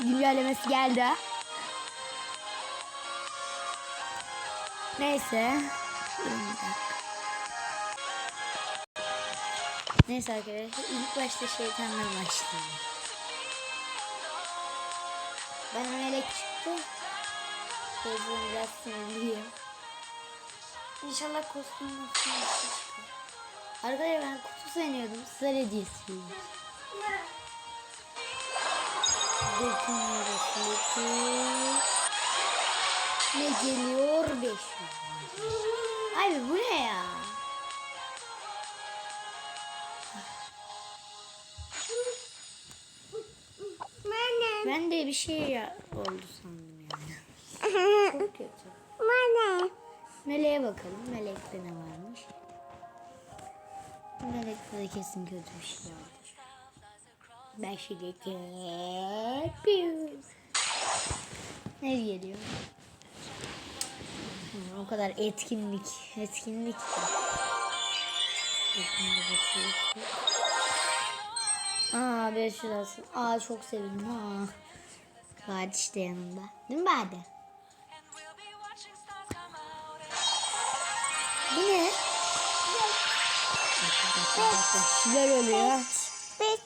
güncellemesi geldi. Neyse. Neyse arkadaşlar ilk başta şeytanlar başlayalım. Ben melek çıktı. Gözüm biraz sinirliyim. İnşallah kostüm nasıl şey çıkar. Arkadaşlar ben kutu sanıyordum. Sıra hediyesiymiş. Bakın yarısı. Ne geliyor? 500. Abi bu ne ya? Ben de bir şey ya oldu sandım yani. Çok kötü. Bana. Meleğe bakalım. Melekte ne varmış? Melekte de kesin kötü bir şey vardır. Yapıyorum. Ne geliyor? Hı, o kadar etkinlik. Etkinlik. Aa 500 alsın. Aa çok sevindim. Aa. Bade işte yanımda. Değil mi Bade? Bu ne? Şeyler oluyor.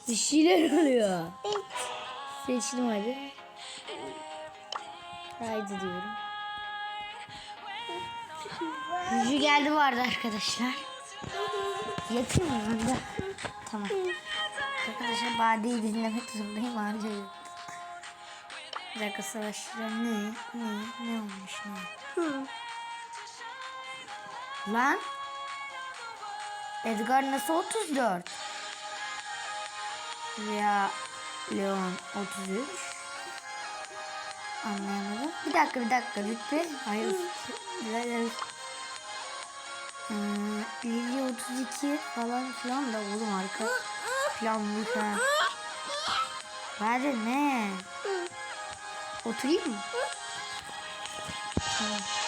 Bir şeyler oluyor. Seçtim hadi. Haydi diyorum. Yüzü geldi vardı arkadaşlar. Yakın mı bende? Tamam. Arkadaşlar Bade'yi dinlemek zorundayım harcayın. Bir dakika savaşçılar ne? Ne? Ne olmuş ne? Hı. Lan. Edgar nasıl 34? Veya Leon 33. Anlayamadım. Bir dakika bir dakika rütbe. Hayır. Hayır. Ee, Lili 32 falan filan da oğlum arka planlık ha. Hadi ne? Oturayım mı? Tamam.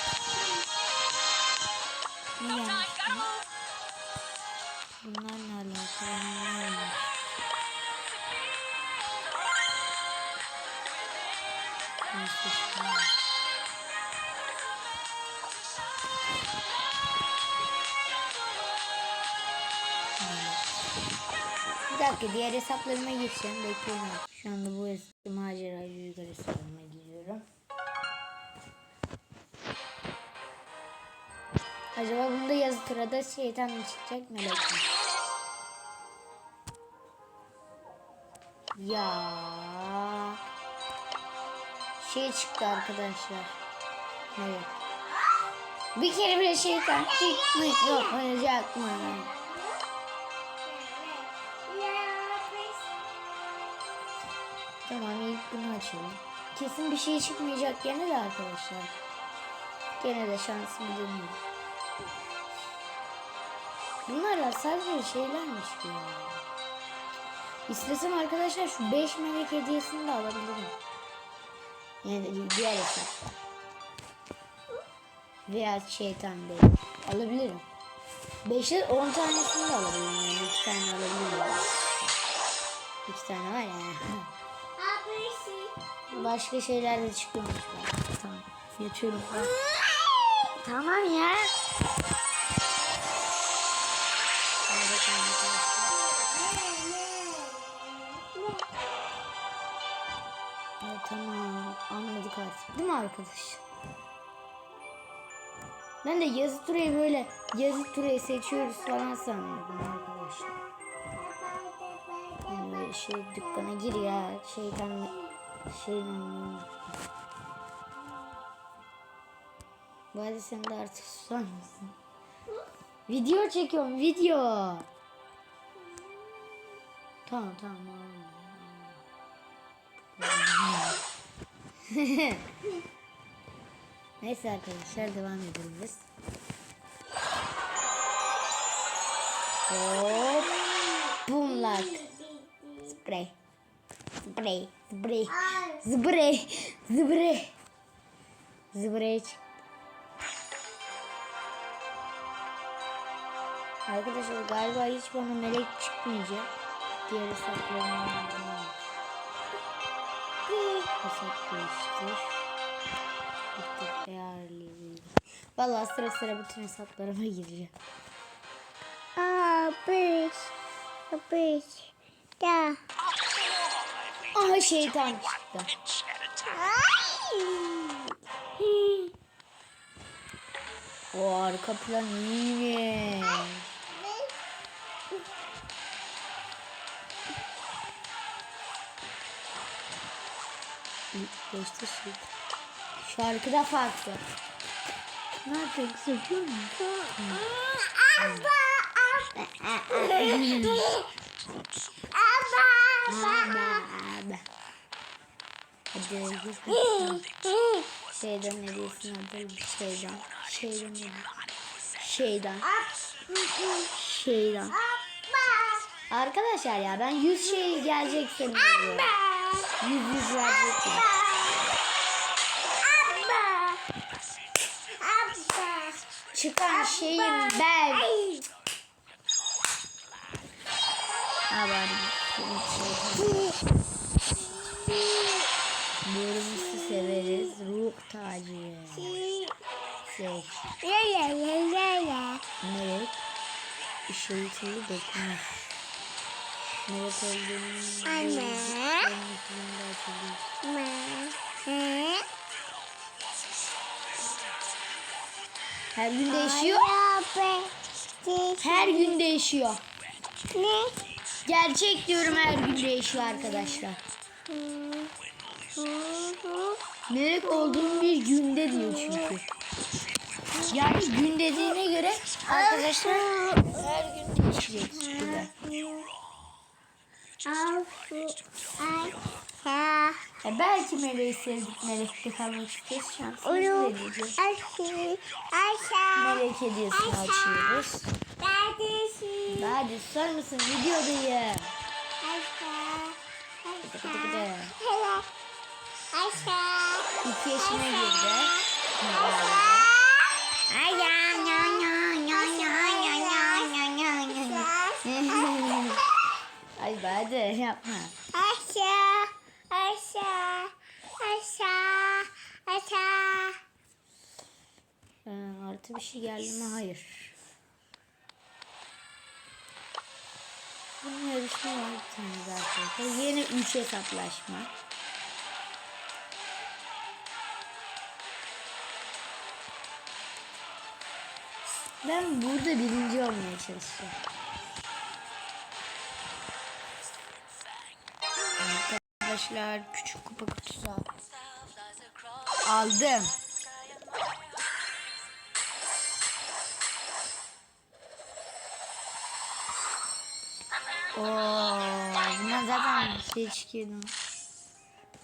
Bir dakika diğer hesaplarıma geçeceğim. Bekleyin. Şu anda bu eski maceracı yukarı hesabıma giriyorum. Acaba bunda yazı turada şeytan mı çıkacak melek mi? Ya şey çıktı arkadaşlar. Evet. Bir kere bile şeytan çıkmış yok olacak mı? Tamam ilk bunu açalım. Kesin bir şey çıkmayacak gene de arkadaşlar. Gene de şansımı deniyorum. Bunlar sadece şeylermiş ki ya. İstesem arkadaşlar şu 5 melek hediyesini de alabilirim. Yani diğer hesapta. Veya şeytan bey. Alabilirim. 5'e 10 tanesini de alabilirim yani. 2 tane alabilirim. 2 tane var ya. Başka şeyler de çıkıyormuş. Tamam. Yatıyorum. Tamam ya. Anladık artık. Değil mi arkadaş? Ben de yazı turayı böyle yazı turayı seçiyoruz falan sanıyordum arkadaşlar. Yani böyle şey dükkana gir ya şeytan şeyden arada sen de artık susar mısın? Video çekiyorum video. Tamam tamam. Neyse arkadaşlar devam edelim biz. Hop. Bumlak. Sprey. Sprey. Sprey. Sprey. Sprey. Sprey çıktı. Arkadaşlar galiba hiç bana melek çıkmayacak. Diğer hesaplarımdan. Hesap değiştir. Aktif ayarlayayım. Valla sıra sıra bütün hesaplarıma gireceğim. Aa, beş. Beş. Da. Aha şeytan çıktı. O arka plan iyiymiş. Geçti şey. Şarkı da farklı. Ne yapacaksın? Yapıyor musun? Abba. Abba. Abi. Hadi. Şeyden hediyesini alalım. Şeyden. Şeyden hediyesi. Şeyden. Şeyden. Arkadaşlar ya ben 100 şey gelecek sanıyorum. 100 100 verecek Çıkan şeyim ben. Ha bari bir şey severiz. Ruh tacı. Şey. Melek. Işıltılı dokunuş. Melek olduğunu Anne. Kendisinde Her gün değişiyor. Her gün değişiyor. Ne? Gerçek diyorum her gün değişiyor arkadaşlar. Melek olduğum bir günde diyor çünkü. Yani gün dediğine göre arkadaşlar her gün değişecek. Güzel. E belki meleği sevdik melekte isteriz. Şansımız deneyeceğiz. Melek hediyesini açıyoruz. Hadi sor musun videodayım. Gıdı gıdı gıdı. İki yaşına girdi. Ay hadi yapma. Aşağı, aşağı, aşağı, aşağı. Ee, artı bir şey geldi mi? Hayır. Bunun yarışma var bir tane zaten. Yine 3 hesaplaşma. Ben burada birinci olmaya çalışacağım. Arkadaşlar küçük kupa kutusu aldım. Oo, bunlar zaten çıkıyordu.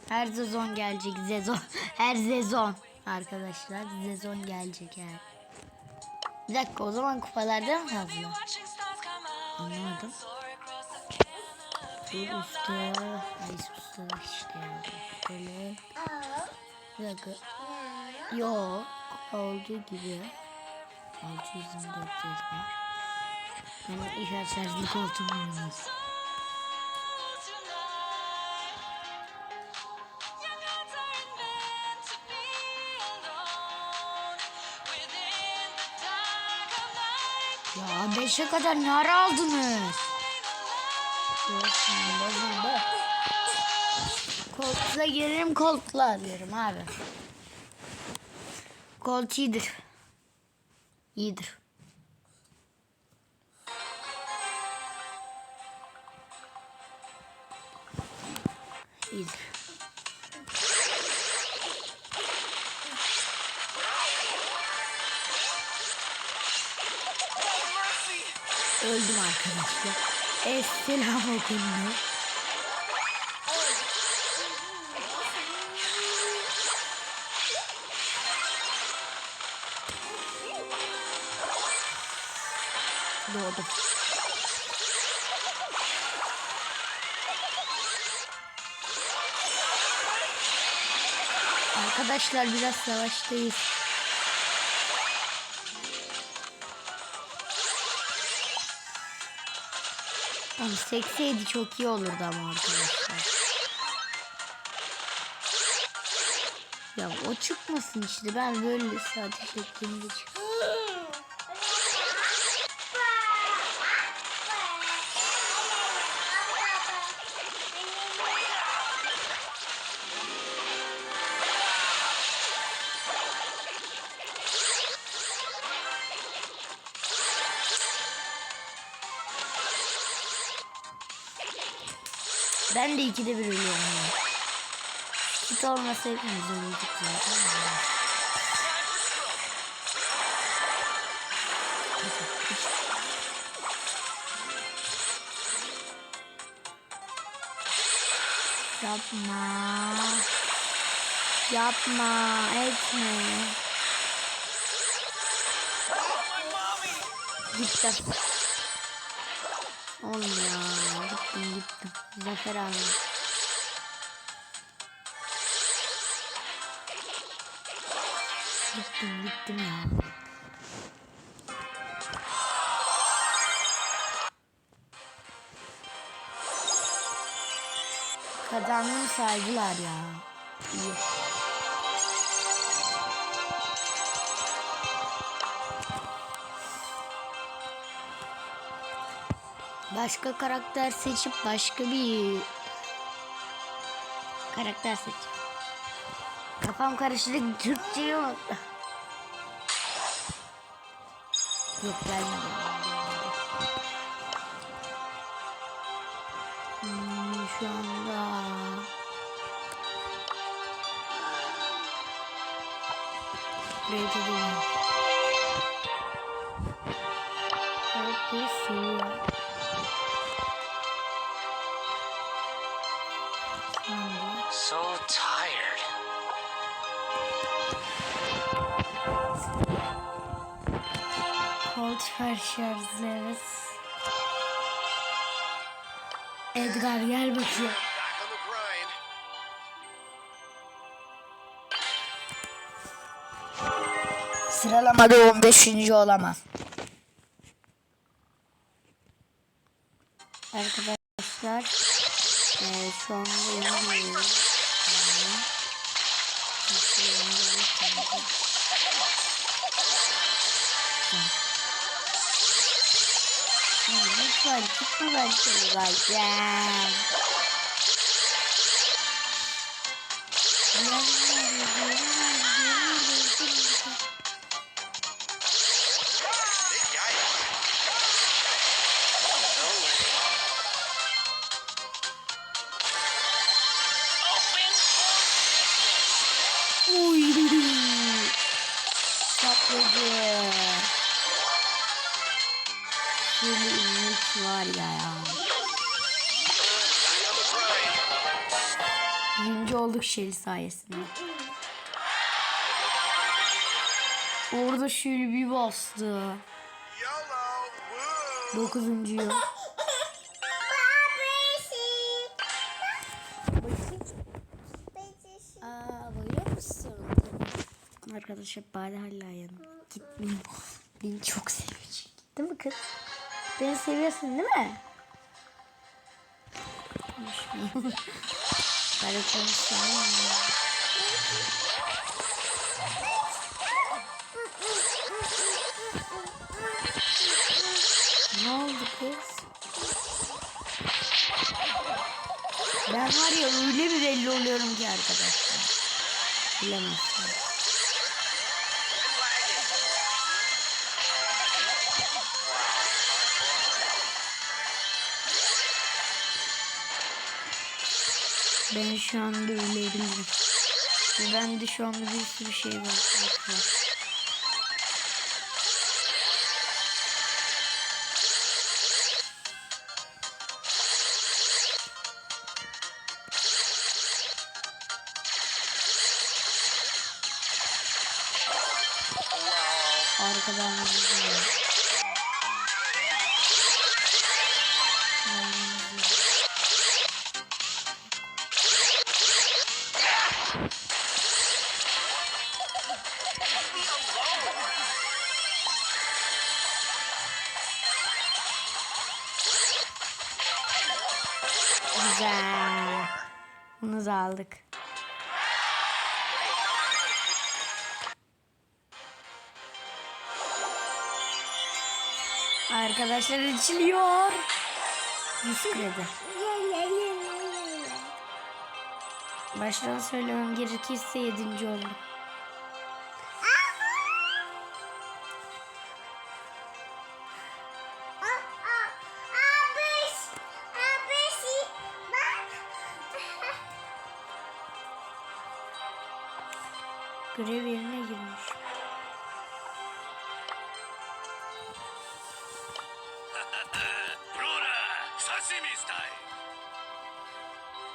Her sezon gelecek sezon. Her sezon arkadaşlar sezon gelecek yani. Bir dakika o zaman kupalarda mı fazla? Anlamadım. Bu usta. Ay usta işte. Böyle. Bir dakika. Yok. Olduğu gibi. 624 var. Yani iş açarız koltuğum olmaz. Ya beşe kadar ne ara aldınız? Şimdi bozuldu. Koltuğa gelirim koltuğa alıyorum abi. Kolt iyidir. İyidir. İyidir. Öldüm arkadaşlar. Esselamu. Doğdum. Arkadaşlar biraz savaştayız. Sekseydi çok iyi olurdu ama arkadaşlar. Ya o çıkmasın işte ben böyle sadece şeklinde çıkıyorum. Ben de ikide bir ölüyorum. Kit olmasa hepimiz ölecek ya. Yapma. Yapma. Etme. Gittim. Oğlum ya. Gittim gittim. Zafer abi. Gittim gittim ya. Kazandım saydılar ya. İyi. başka karakter seçip başka bir karakter seçeceğim. Kafam karıştı Türkçe yok. Yok gelmedi. Hmm, şu anda Rage ediyorum. Herkes seviyor. sipariş veririz. Edgar gel bakayım. Sıralamada 15. olamam. Arkadaşlar e, şu anda yeni Thank lütfen çıkma ben seni vereceğim. Uy. Sapladı. var ya ya. Birinci olduk Şeli sayesinde. Orada Şeli bir bastı. Dokuzuncu yıl. Arkadaşlar bari hala yanımda. Gitmeyin. Beni çok sevecek. Değil mi kız? Beni seviyorsun değil mi? Böyle konuşuyorum. ne oldu kız? Ben var ya öyle bir belli oluyorum ki arkadaşlar. Bilemezsiniz. Ben şu anda öyleydim. Ben de şu anda bir sürü şey var. Güzel. Bunu da aldık. Arkadaşlar açılıyor. 100 kredi. Söylemem gerekirse 7. olduk. Görev yerine girmiş.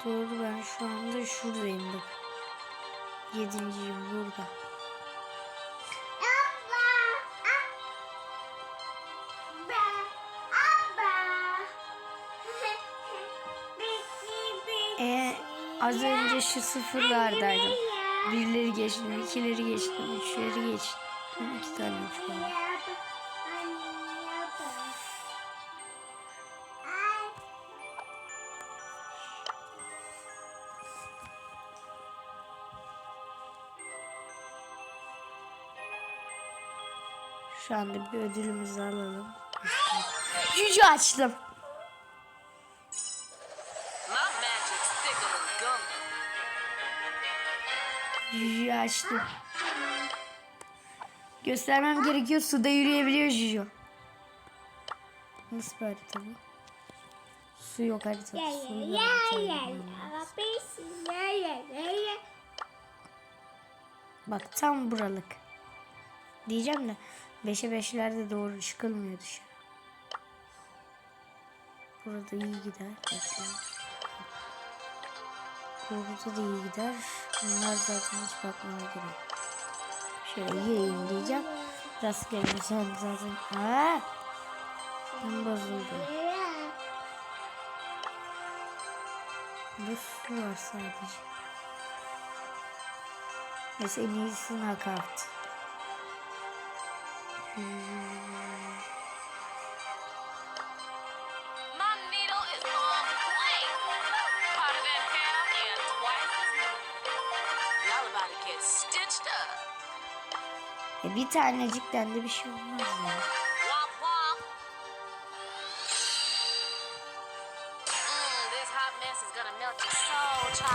Doğru ben şu anda şuradayım bak. Yedinciyim burada. Abba, abba, abba. Bitti, bitti. E az önce şu sıfırlardaydım. Birleri geçtim, ikileri geçtim, üçleri geçtim. İki tane üç var. Şu anda bir ödülümüzü alalım. Cücü açtım. Açtım. Göstermem gerekiyor. Suda yürüyebiliyor Juju. Nasıl bir harita bu? Su yok harita. Ya Su harita yok. Bak tam buralık. Diyeceğim de 5'e 5'lerde doğru çıkılmıyor dışarı. Burada iyi gider. Bekle. Burada da iyi gider. Bunlar zaten hiç bakmama gerek. Şöyle yiyeyim diyeceğim. Rastgele sen zaten. Aa! Ben bozuldu. Bu su var sadece. Neyse en iyisi nakavt. My E bir tanecikten de bir şey olmaz ya.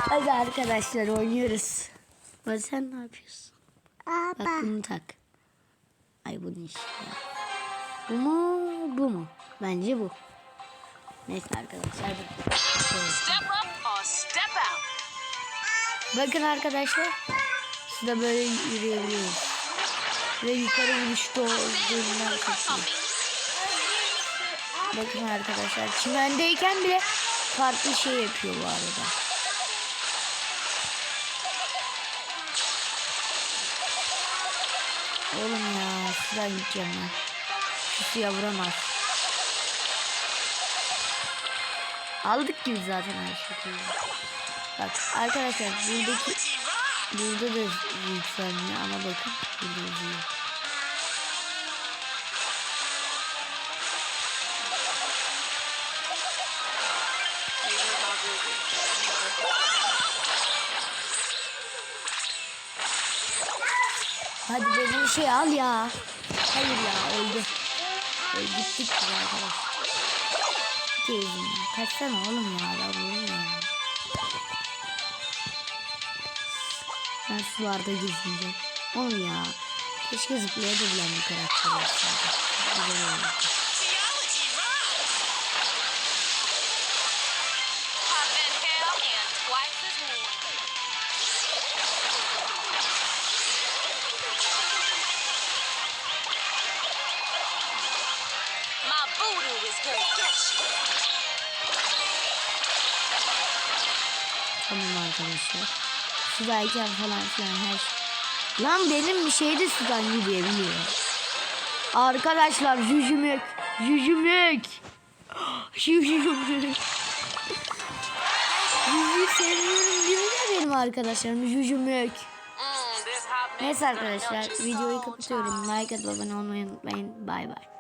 Hadi arkadaşlar oynuyoruz. Bak sen ne yapıyorsun? Bak Abba. bunu tak. Ay bunun işi ya. Bu mu bu mu? Bence bu. Neyse arkadaşlar. Step up or step out. Bakın arkadaşlar. Suda böyle yürüyebiliyoruz. Ve yukarı vuruşta olduğundan. Bakın arkadaşlar. Çimendeyken bile farklı şey yapıyor bu arada. Oğlum ya sudan gideceğim ben. Şu vuramaz. Aldık gibi zaten her şekilde. Bak arkadaşlar buradaki burada da yükselmiyor ama bakın burada uzuyor. Hadi benim şey al ya. Hayır ya öldü. Öldü gittik biz. Gezin ya. Kaçsana oğlum ya. Ya ya. Ben sularda gezineceğim. Oğlum ya. Keşke zıplayabilen bir karakter olsaydı. Güzel olurdu. Tamam arkadaşlar. Sudayken falan filan her şey. Lan benim bir şey de sudan yürüyebiliyor. Arkadaşlar jüjümük. Jüjümük. Jüjümük. Jüjü sevmiyorum değil mi benim arkadaşlarım? Hot mess Neyse arkadaşlar videoyu kapatıyorum. Like atıp abone olmayı unutmayın. Bay bay.